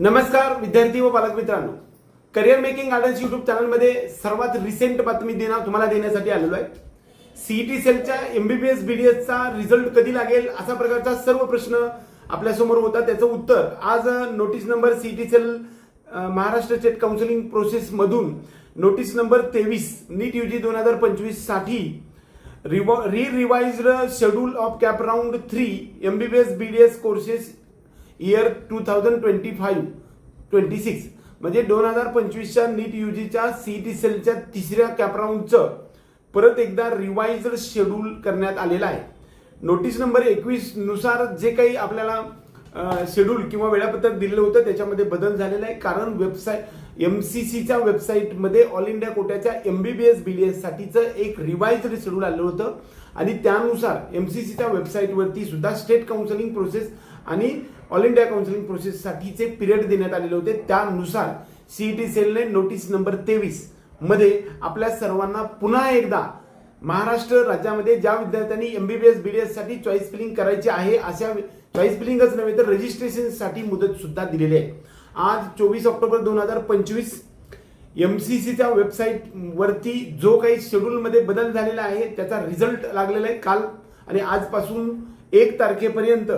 नमस्कार विद्यार्थी व पालक मित्रांनो. करिअर मेकिंग गार्डन्स युट्यूब चॅनलमध्ये सर्वात रिसेंट बातमी देणार तुम्हाला देण्यासाठी आलेलो आहे. सीईटी सेलच्या एमबीबीएस बीडीएसचा रिझल्ट कधी लागेल असा प्रकारचा सर्व प्रश्न आपल्यासमोर होता त्याचं उत्तर आज notice number CET cell Maharashtra state counselling process मधून नोटीस नंबर तेवीस नीट युजी दोन हजार पंचवीससाठी re revised schedule of CAP round three MBBS BDS courses year two thousand twenty five twenty six. म्हणजे दोन हजार पंचवीसच्या नीट युजीच्या सीईटी सेलच्या तिसऱ्या कॅपराऊंडचं परत एकदा रिवाइज शेड्यूल करण्यात आलेलं आहे. नोटीस नंबर एकवीसनुसार जे काही आपल्याला शेड्यूल किंवा वेळापत्रक दिलेलं होतं त्याच्यामध्ये बदल झालेला आहे. कारण वेबसाईट एम सी सीच्या वेबसाईटमध्ये all India कोट्याच्या M B B S B D एससाठीचं एक रिवाइज शेड्यूल आलं होतं. आणि त्यानुसार एम सी सीच्या वेबसाईटवरती सुद्धा स्टेट काउन्सिलिंग प्रोसेस आणि ऑल इंडिया काउन्सिलिंग प्रोसेससाठीचे पिरियड देण्यात आलेले होते. त्यानुसार सीईटी सेलने नोटीस नंबर तेवीसमध्ये आपल्या सर्वांना पुन्हा एकदा महाराष्ट्र राज्यामध्ये ज्या विद्यार्थ्यांनी एमबीबीएस बीडीएससाठी चॉईस फिलिंग करायची आहे अशा चॉईस फिलिंगच नव्हे तर रजिस्ट्रेशनसाठी मुदत सुद्धा दिलेली आहे. आज चोवीस ऑक्टोबर दोन हजार पंचवीस एमसीसीच्या वेबसाईट वरती जो काही शेड्यूलमध्ये बदल झालेला आहे त्याचा रिझल्ट लागलेला आहे काल आणि आजपासून एक तारखेपर्यंत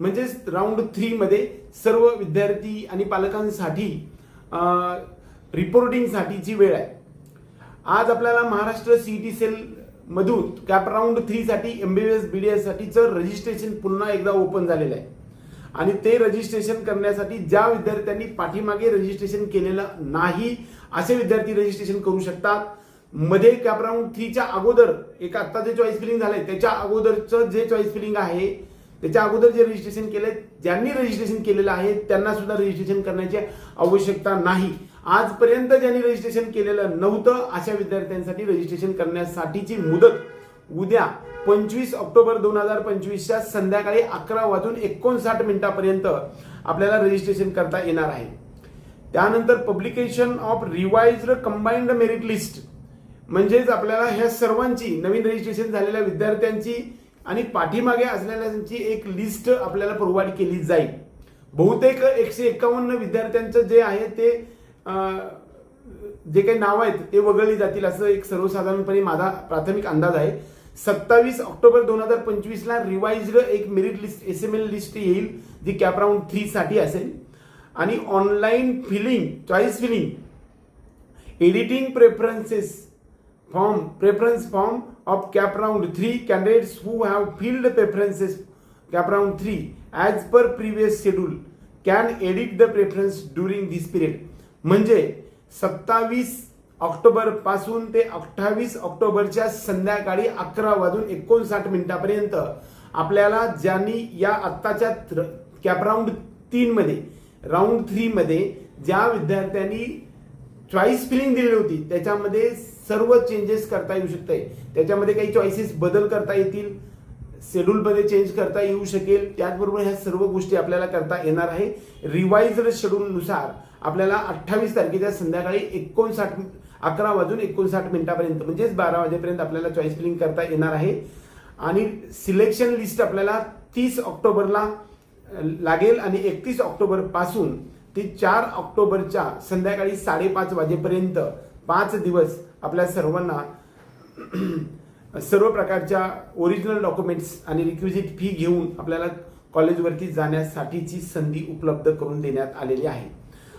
म्हणजेच राऊंड थ्रीमध्ये सर्व विद्यार्थी आणि पालकांसाठी रिपोर्टिंगसाठीची वेळ आहे. आज आपल्याला महाराष्ट्र सीईटी सेल मधून CAP round थ्रीसाठी M B S B D साठीचं registration पुन्हा एकदा ओपन झालेलं आहे. आणि ते रजिस्ट्रेशन करण्यासाठी ज्या विद्यार्थ्यांनी पाठीमागे रजिस्ट्रेशन केलेलं नाही असे विद्यार्थी रजिस्ट्रेशन करू शकतात. मध्ये कॅप राऊंड थ्रीच्या अगोदर एक आत्ता जे चॉईस फिलिंग झालंय त्याच्या अगोदरचं जे चॉईस फिलिंग आहे त्याच्या अगोदर जे रजिस्ट्रेशन केलंय ज्यांनी रजिस्ट्रेशन केलेलं आहे त्यांना सुद्धा रजिस्ट्रेशन करण्याची आवश्यकता नाही. आजपर्यंत ज्यांनी रजिस्ट्रेशन केलेलं नव्हतं अशा विद्यार्थ्यांसाठी रजिस्ट्रेशन करण्यासाठीची मुदत उद्या पंचवीस ऑक्टोबर दोन हजार पंचवीसच्या संध्याकाळी अकरा वाजून एकोणसाठ मिनिटापर्यंत आपल्याला रजिस्ट्रेशन करता येणार आहे. त्यानंतर publication of revised combined merit list म्हणजेच आपल्याला ह्या सर्वांची नवीन रजिस्ट्रेशन झालेल्या विद्यार्थ्यांची आणि पाठीमागे असलेल्यांची एक लिस्ट आपल्याला प्रोव्हाइड केली जाईल. बहुतेक एकशे एकावन्न विद्यार्थ्यांचं जे आहे ते जे काही नाव आहेत ते वगळली जातील असं एक सर्वसाधारणपणे माझा प्राथमिक अंदाज आहे. सत्तावीस ऑक्टोबर दोन हजार पंचवीसला रिवाइज्ड एक merit list S M L list येईल जी कॅप राऊंड थ्री साठी असेल. आणि online filling choice filling editing preferences form preference form of CAP round three candidates who have filled preferences cap round three as per previous schedule can edit the preference during this period. म्हणजे सत्तावीस ऑक्टोबरपासून ते अठ्ठावीस ऑक्टोबरच्या संध्याकाळी अकरा वाजून एकोणसाठ मिनिटापर्यंत आपल्याला ज्यांनी या आत्ताच्या कॅप राऊंड तीनमध्ये राऊंड थ्रीमध्ये ज्या विद्यार्थ्यांनी चॉईस फिलिंग दिलेली होती त्याच्यामध्ये सर्व चेंजेस करता येऊ शकते त्याच्यामध्ये काही चॉईसेस बदल करता येतील. शेड्यूलमध्ये चेंज करता येऊ शकेल. त्याचबरोबर ह्या सर्व गोष्टी आपल्याला करता येणार आहे. रिवाइज्ड शेड्यूलनुसार आपल्याला अठ्ठावीस तारखेच्या संध्याकाळी एकोणसाठ अकरा वाजून एकोणसाठ मिनिटापर्यंत म्हणजेच बारा वाजेपर्यंत आपल्याला चॉईस फिलिंग करता येणार आहे. आणि सिलेक्शन लिस्ट आपल्याला तीस ऑक्टोबरला लागेल आणि एकतीस ऑक्टोबरपासून ती चार ऑक्टोबरच्या संध्याकाळी साडेपाच वाजेपर्यंत पाच दिवस आपल्या सर्वांना सर्व प्रकारच्या ओरिजिनल डॉक्युमेंट्स आणि रिक्विजिट फी घेऊन आपल्याला कॉलेजवरती जाण्यासाठीची संधी उपलब्ध करून देण्यात आलेली आहे.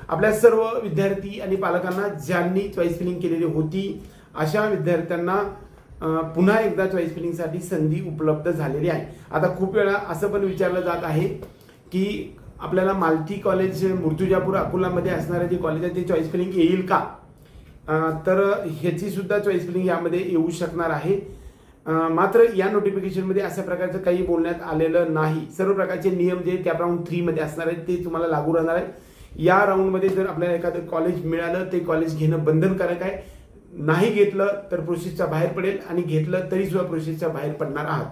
आपल्या सर्व विद्यार्थी आणि पालकांना ज्यांनी चॉईस फिलिंग केलेली होती अशा विद्यार्थ्यांना पुन्हा एकदा चॉईस फिलिंगसाठी संधी उपलब्ध झालेली आहे. आता खूप वेळा असं पण विचारलं जात आहे की आपल्याला मालती कॉलेज मुर्तुजापूर अकोलामध्ये असणारे जे कॉलेज आहे ते चॉईस फिलिंग येईल का? तर ह्याची सुद्धा चॉईस फिलिंग यामध्ये येऊ शकणार आहे. मात्र या नोटिफिकेशनमध्ये अशा प्रकारचं काही बोलण्यात आलेलं नाही. सर्व प्रकारचे नियम जे कॅप राऊंड थ्रीमध्ये असणार आहेत ते तुम्हाला लागू राहणार आहेत या राऊंडमध्ये जर आपल्याला एखादं कॉलेज मिळालं ते कॉलेज घेणं बंधनकारक आहे. नाही घेतलं तर प्रोसेसच्या बाहेर पडेल आणि घेतलं तरी सुद्धा प्रोसेसच्या बाहेर पडणार आहात.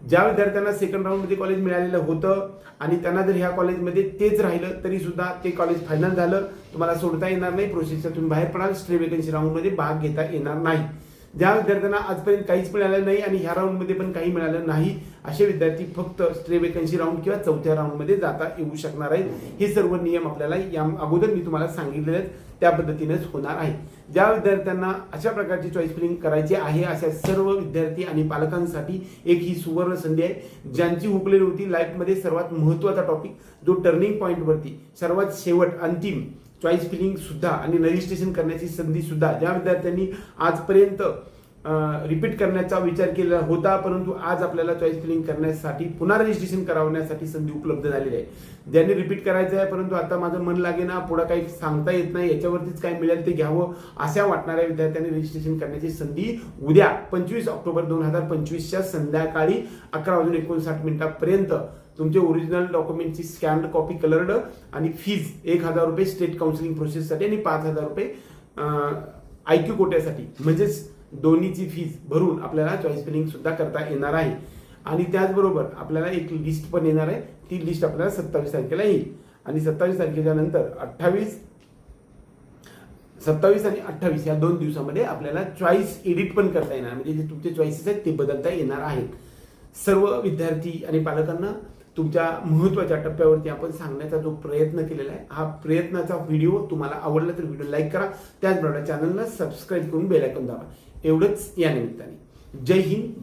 ज्या विद्यार्थ्यांना सेकंड राऊंडमध्ये कॉलेज मिळालेलं होतं आणि त्यांना जर ह्या कॉलेजमध्ये तेच राहिलं तरी सुद्धा ते कॉलेज फायनल झालं तुम्हाला सोडता येणार नाही. प्रोसेसच्या तुम्ही बाहेर पडाल स्ट्रे वेकन्सी राऊंडमध्ये भाग घेता येणार नाही. ज्या विद्यार्थ्यांना आजपर्यंत काहीच मिळालं नाही आणि ह्या राऊंडमध्ये पण काही मिळालं नाही असे विद्यार्थी फक्त स्ट्रे वेकन्सी राऊंड किंवा चौथ्या राऊंडमध्ये जाता येऊ शकणार आहेत. हे सर्व नियम आपल्याला या अगोदर मी तुम्हाला सांगितलेले आहेत. त्या पद्धतीनेच होणार आहे. ज्या विद्यार्थ्यांना अशा प्रकारची चॉईस फिलिंग करायची आहे अशा सर्व विद्यार्थी आणि पालकांसाठी एक ही सुवर्ण संधी आहे. ज्यांची हुकलेली होती लाईफमध्ये सर्वात महत्त्वाचा टॉपिक जो टर्निंग पॉईंटवरती सर्वात शेवट अंतिम चॉईस फिलिंग सुद्धा आणि रजिस्ट्रेशन करण्याची संधी सुद्धा. ज्या विद्यार्थ्यांनी आजपर्यंत रिपीट करण्याचा विचार केलेला होता परंतु आज आपल्याला चॉईस फिलिंग करण्यासाठी पुन्हा रजिस्ट्रेशन करावण्यासाठी संधी उपलब्ध झालेली आहे. ज्यांनी रिपीट करायचं आहे परंतु आता माझं मन लागे ना पुढं काही सांगता येत नाही याच्यावरतीच काय मिळेल ते घ्यावं अशा वाटणाऱ्या विद्यार्थ्यांनी रजिस्ट्रेशन करण्याची संधी उद्या पंचवीस ऑक्टोबर दोन हजार पंचवीसच्या संध्याकाळी अकरा वाजून एकोणसाठ मिनिटापर्यंत तुमचे ओरिजिनल डॉक्युमेंटची स्कॅन्ड कॉपी कलर्ड आणि फीज एक हजार रुपये स्टेट काउन्सिलिंग प्रोसेससाठी आणि पाच हजार रुपये आय क्यू कोट्यासाठी. म्हणजेच दोन्हीची फीज भरून आपल्याला चॉईस फिलिंग सुद्धा करता येणार आहे. आणि त्याचबरोबर आपल्याला एक लिस्ट पण येणार आहे. ती लिस्ट आपल्याला सत्तावीस तारखेला येईल. आणि सत्तावीस तारखेच्या नंतर अठ्ठावीस सत्तावीस आणि अठ्ठावीस या दोन दिवसामध्ये आपल्याला चॉईस एडिट पण करता येणार. म्हणजे जे तुमचे चॉईसेस आहेत ते बदलता येणार आहेत. सर्व विद्यार्थी आणि पालकांना तुमच्या महत्त्वाच्या टप्प्यावरती आपण सांगण्याचा जो प्रयत्न केलेला आहे हा प्रयत्नाचा व्हिडिओ तुम्हाला आवडला तर व्हिडिओ लाईक करा. त्याचबरोबर चॅनलला सबस्क्राईब करून बेल दाबा. एवढंच या निमित्ताने. जय हिंद